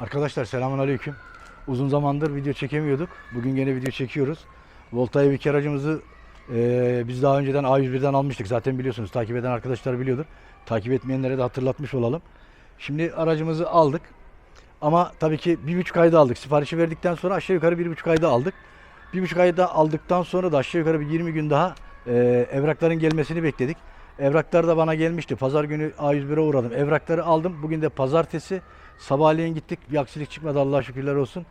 Arkadaşlar selamun aleyküm. Uzun zamandır video çekemiyorduk. Bugün gene video çekiyoruz. Volta Ev aracımızı eee, biz daha önceden A101'den almıştık. Zaten biliyorsunuz takip eden arkadaşlar biliyordur. Takip etmeyenlere de hatırlatmış olalım. Şimdi aracımızı aldık. Ama tabii ki bir buçuk ayda aldık. Siparişi verdikten sonra aşağı yukarı bir buçuk ayda aldık. Bir buçuk ayda aldıktan sonra da aşağı yukarı bir 20 gün daha eee, evrakların gelmesini bekledik. Evraklar da bana gelmişti. Pazar günü A101'e uğradım. Evrakları aldım. Bugün de pazartesi. Sabahleyin gittik. Bir aksilik çıkmadı Allah'a şükürler olsun.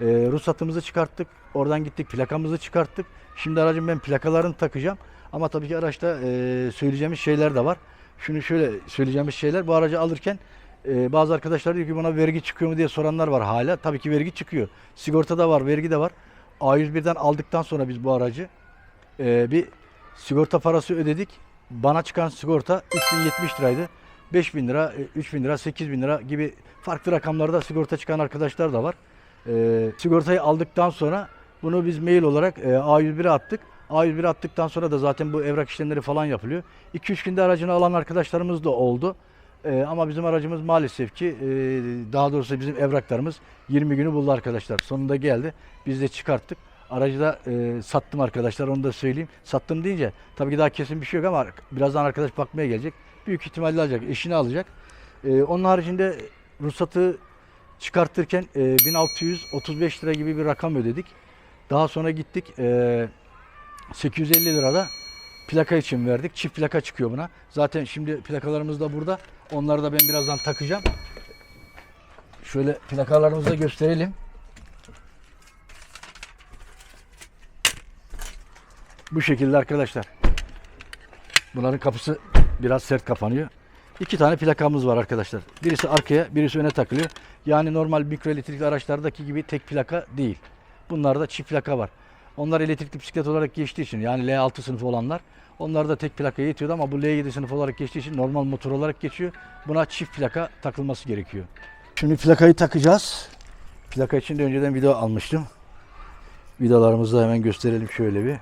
Ee, ruhsatımızı çıkarttık. Oradan gittik plakamızı çıkarttık. Şimdi aracın ben plakalarını takacağım. Ama tabii ki araçta e, söyleyeceğimiz şeyler de var. Şunu şöyle söyleyeceğimiz şeyler. Bu aracı alırken e, bazı arkadaşlar diyor ki buna vergi çıkıyor mu diye soranlar var hala. Tabii ki vergi çıkıyor. Sigorta da var, vergi de var. A101'den aldıktan sonra biz bu aracı e, bir sigorta parası ödedik. Bana çıkan sigorta 3070 liraydı. 5000 lira, e, 3000 lira, 8000 lira gibi farklı rakamlarda sigorta çıkan arkadaşlar da var. E, sigortayı aldıktan sonra bunu biz mail olarak e, A101'e attık. A101'e attıktan sonra da zaten bu evrak işlemleri falan yapılıyor. 2-3 günde aracını alan arkadaşlarımız da oldu. E, ama bizim aracımız maalesef ki e, daha doğrusu bizim evraklarımız 20 günü buldu arkadaşlar. Sonunda geldi. Biz de çıkarttık. Aracı da e, sattım arkadaşlar onu da söyleyeyim. Sattım deyince tabii ki daha kesin bir şey yok ama birazdan arkadaş bakmaya gelecek. Büyük ihtimalle alacak, eşini alacak. E, onun haricinde ruhsatı çıkartırken e, 1635 lira gibi bir rakam ödedik. Daha sonra gittik e, 850 lirada plaka için verdik. Çift plaka çıkıyor buna. Zaten şimdi plakalarımız da burada. Onları da ben birazdan takacağım. Şöyle plakalarımızı da gösterelim. Bu şekilde arkadaşlar. Bunların kapısı biraz sert kapanıyor. İki tane plakamız var arkadaşlar. Birisi arkaya, birisi öne takılıyor. Yani normal mikro elektrikli araçlardaki gibi tek plaka değil. Bunlarda çift plaka var. Onlar elektrikli bisiklet olarak geçtiği için yani L6 sınıfı olanlar onlarda tek plaka yetiyordu ama bu L7 sınıfı olarak geçtiği için normal motor olarak geçiyor. Buna çift plaka takılması gerekiyor. Şimdi plakayı takacağız. Plaka için de önceden video almıştım. Vidalarımızı da hemen gösterelim şöyle bir.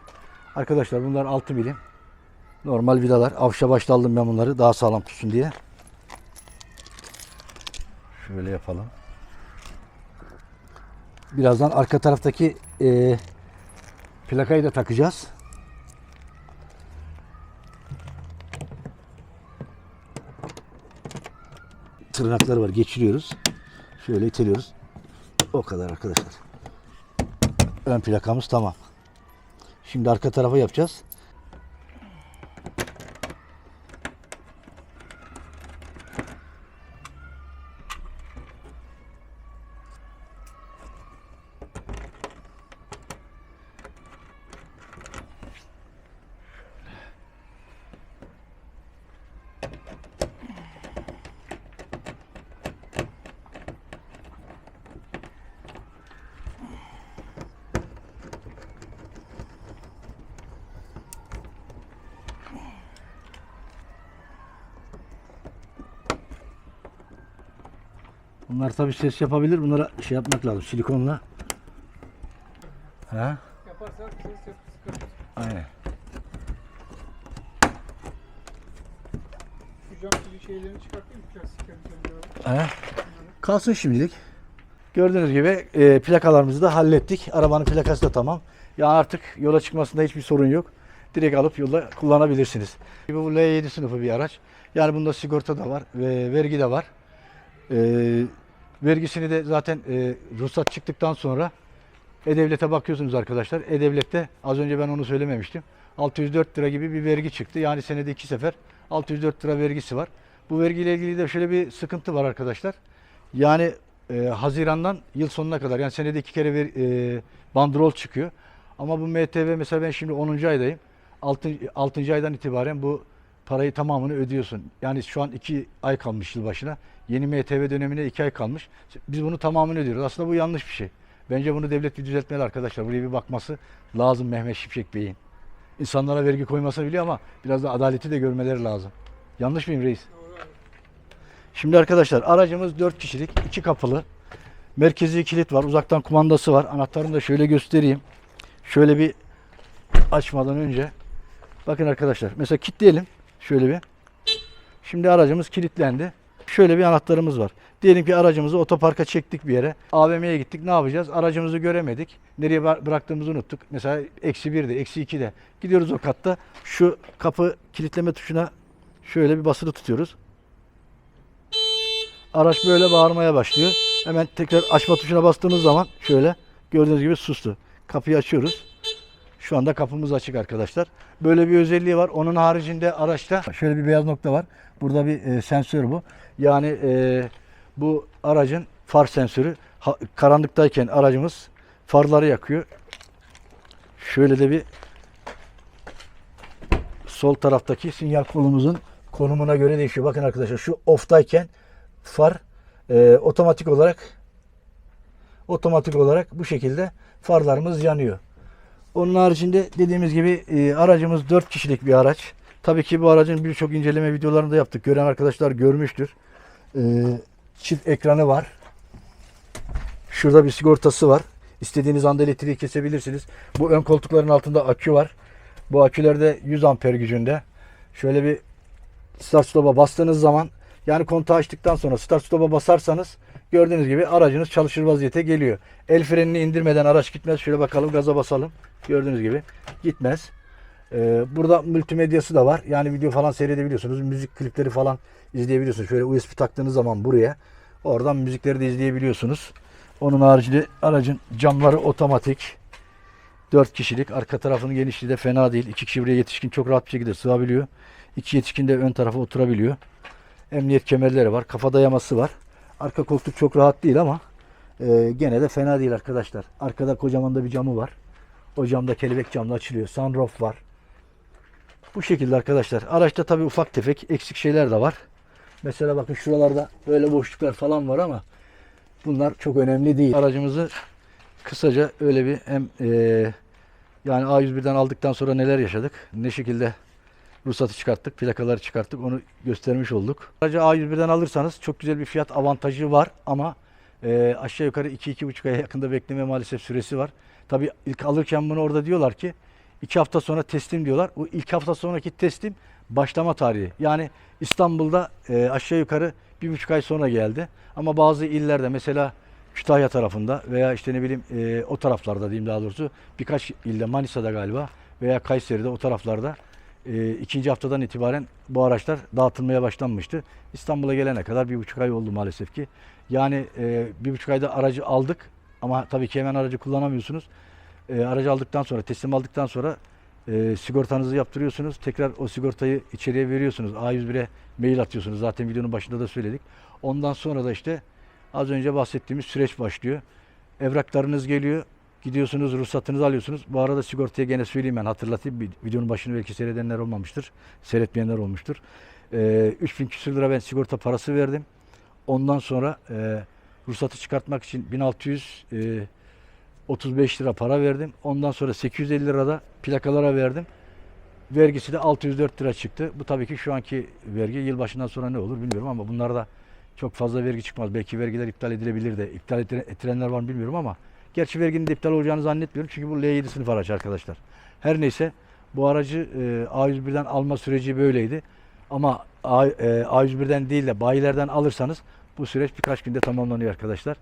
Arkadaşlar bunlar 6 milim. Normal vidalar. Avşa başta aldım ben bunları daha sağlam tutsun diye. Şöyle yapalım. Birazdan arka taraftaki eee, plakayı da takacağız. Tırnakları var. Geçiriyoruz. Şöyle iteliyoruz. O kadar arkadaşlar. Ön plakamız tamam. Şimdi arka tarafa yapacağız. Bunlar tabii ses yapabilir. Bunlara şey yapmak lazım. Silikonla. Ha? Yaparsak ses yap, sıkıntı. Aynen. Şu cam gibi şeylerini çıkartayım plastiklerini. Ha? Kalsın şimdilik. Gördüğünüz gibi e, plakalarımızı da hallettik. Arabanın plakası da tamam. Yani artık yola çıkmasında hiçbir sorun yok. Direkt alıp yolda kullanabilirsiniz. Bu L7 sınıfı bir araç. Yani bunda sigorta da var ve vergi de var. E, vergisini de zaten e, ruhsat çıktıktan sonra E-Devlet'e bakıyorsunuz arkadaşlar. E-Devlet'te az önce ben onu söylememiştim. 604 lira gibi bir vergi çıktı. Yani senede iki sefer 604 lira vergisi var. Bu vergiyle ilgili de şöyle bir sıkıntı var arkadaşlar. Yani e, Haziran'dan yıl sonuna kadar yani senede iki kere ver, e, bandrol çıkıyor. Ama bu MTV mesela ben şimdi 10. aydayım. 6. 6. aydan itibaren bu parayı tamamını ödüyorsun. Yani şu an 2 ay kalmış yılbaşına. Yeni MTV dönemine 2 ay kalmış. Biz bunu tamamını ödüyoruz. Aslında bu yanlış bir şey. Bence bunu devlet bir düzeltmeli arkadaşlar. Buraya bir bakması lazım Mehmet Şimşek Bey'in. İnsanlara vergi koymasını biliyor ama biraz da adaleti de görmeleri lazım. Yanlış mıyım reis? Şimdi arkadaşlar aracımız 4 kişilik, 2 kapılı. Merkezi kilit var, uzaktan kumandası var. Anahtarını da şöyle göstereyim. Şöyle bir açmadan önce. Bakın arkadaşlar mesela kilitleyelim. Şöyle bir. Şimdi aracımız kilitlendi. Şöyle bir anahtarımız var. Diyelim ki aracımızı otoparka çektik bir yere. AVM'ye gittik. Ne yapacağız? Aracımızı göremedik. Nereye bıra- bıraktığımızı unuttuk. Mesela eksi bir de, eksi iki de. Gidiyoruz o katta. Şu kapı kilitleme tuşuna şöyle bir basılı tutuyoruz. Araç böyle bağırmaya başlıyor. Hemen tekrar açma tuşuna bastığımız zaman şöyle gördüğünüz gibi sustu. Kapıyı açıyoruz. Şu anda kapımız açık arkadaşlar. Böyle bir özelliği var. Onun haricinde araçta şöyle bir beyaz nokta var. Burada bir e, sensör bu. Yani e, bu aracın far sensörü. Ha- karanlıktayken aracımız farları yakıyor. Şöyle de bir sol taraftaki sinyal kolumuzun konumuna göre değişiyor. Bakın arkadaşlar şu off'tayken far e, otomatik olarak otomatik olarak bu şekilde farlarımız yanıyor. Onun haricinde dediğimiz gibi e, aracımız 4 kişilik bir araç. Tabii ki bu aracın birçok inceleme videolarını da yaptık. Gören arkadaşlar görmüştür. E, çift ekranı var. Şurada bir sigortası var. İstediğiniz anda elektriği kesebilirsiniz. Bu ön koltukların altında akü var. Bu akülerde 100 amper gücünde. Şöyle bir start stop'a bastığınız zaman yani kontağı açtıktan sonra start stop'a basarsanız gördüğünüz gibi aracınız çalışır vaziyete geliyor. El frenini indirmeden araç gitmez. Şöyle bakalım gaza basalım. Gördüğünüz gibi gitmez. Ee, burada multimedyası da var. Yani video falan seyredebiliyorsunuz. Müzik klipleri falan izleyebiliyorsunuz. Şöyle USB taktığınız zaman buraya oradan müzikleri de izleyebiliyorsunuz. Onun haricinde aracın camları otomatik. 4 kişilik. Arka tarafının genişliği de fena değil. 2 kişi buraya yetişkin çok rahat bir şekilde sığabiliyor. 2 yetişkin de ön tarafa oturabiliyor. Emniyet kemerleri var. Kafa dayaması var. Arka koltuk çok rahat değil ama e, gene de fena değil arkadaşlar. Arkada kocaman da bir camı var. O camda kelebek camla açılıyor. Sunroof var. Bu şekilde arkadaşlar. Araçta tabii ufak tefek eksik şeyler de var. Mesela bakın şuralarda böyle boşluklar falan var ama bunlar çok önemli değil. Aracımızı kısaca öyle bir hem e, yani A101'den aldıktan sonra neler yaşadık, ne şekilde ruhsatı çıkarttık, plakaları çıkarttık onu göstermiş olduk. Aracı A101'den alırsanız çok güzel bir fiyat avantajı var ama e, aşağı yukarı 2-2,5 aya yakında bekleme maalesef süresi var. Tabii ilk alırken bunu orada diyorlar ki 2 hafta sonra teslim diyorlar. Bu ilk hafta sonraki teslim başlama tarihi. Yani İstanbul'da e, aşağı yukarı bir buçuk ay sonra geldi. Ama bazı illerde mesela Kütahya tarafında veya işte ne bileyim e, o taraflarda diyeyim daha doğrusu birkaç ilde Manisa'da galiba veya Kayseri'de o taraflarda e, ikinci haftadan itibaren bu araçlar dağıtılmaya başlanmıştı. İstanbul'a gelene kadar bir buçuk ay oldu maalesef ki. Yani e, bir buçuk ayda aracı aldık ama tabii ki hemen aracı kullanamıyorsunuz. E, aracı aldıktan sonra, teslim aldıktan sonra e, sigortanızı yaptırıyorsunuz. Tekrar o sigortayı içeriye veriyorsunuz. A101'e mail atıyorsunuz. Zaten videonun başında da söyledik. Ondan sonra da işte az önce bahsettiğimiz süreç başlıyor. Evraklarınız geliyor. Gidiyorsunuz, ruhsatınızı alıyorsunuz. Bu arada sigortaya gene söyleyeyim ben hatırlatayım. Videonun başını belki seyredenler olmamıştır. Seyretmeyenler olmuştur. E, 3000 küsür lira ben sigorta parası verdim. Ondan sonra e, ruhsatı çıkartmak için 1600 e, 35 lira para verdim. Ondan sonra 850 lira da plakalara verdim. Vergisi de 604 lira çıktı. Bu tabii ki şu anki vergi yılbaşından sonra ne olur bilmiyorum ama bunlarda çok fazla vergi çıkmaz. Belki vergiler iptal edilebilir de. İptal ettire- ettirenler var mı bilmiyorum ama gerçi verginin de iptal olacağını zannetmiyorum. Çünkü bu L7 sınıf araç arkadaşlar. Her neyse bu aracı e, A101'den alma süreci böyleydi. Ama A, e, A101'den değil de bayilerden alırsanız bu süreç birkaç günde tamamlanıyor arkadaşlar.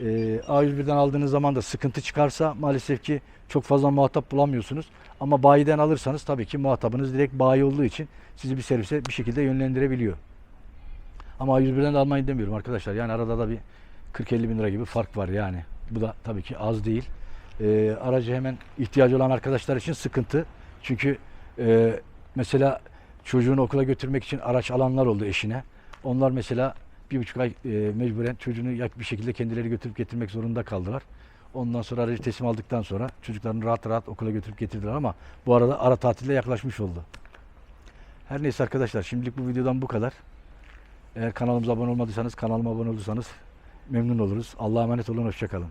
E, A101'den aldığınız zaman da sıkıntı çıkarsa maalesef ki çok fazla muhatap bulamıyorsunuz. Ama bayiden alırsanız tabii ki muhatabınız direkt bayi olduğu için sizi bir servise bir şekilde yönlendirebiliyor. Ama A101'den de almayın demiyorum arkadaşlar. Yani arada da bir 40-50 bin lira gibi fark var yani. Bu da tabii ki az değil. E, aracı hemen ihtiyacı olan arkadaşlar için sıkıntı. Çünkü e, mesela çocuğunu okula götürmek için araç alanlar oldu eşine. Onlar mesela bir buçuk ay e, mecburen çocuğunu bir şekilde kendileri götürüp getirmek zorunda kaldılar. Ondan sonra aracı teslim aldıktan sonra çocuklarını rahat rahat okula götürüp getirdiler ama bu arada ara tatilde yaklaşmış oldu. Her neyse arkadaşlar şimdilik bu videodan bu kadar. Eğer kanalımıza abone olmadıysanız kanalıma abone olursanız memnun oluruz. Allah'a emanet olun. Hoşçakalın.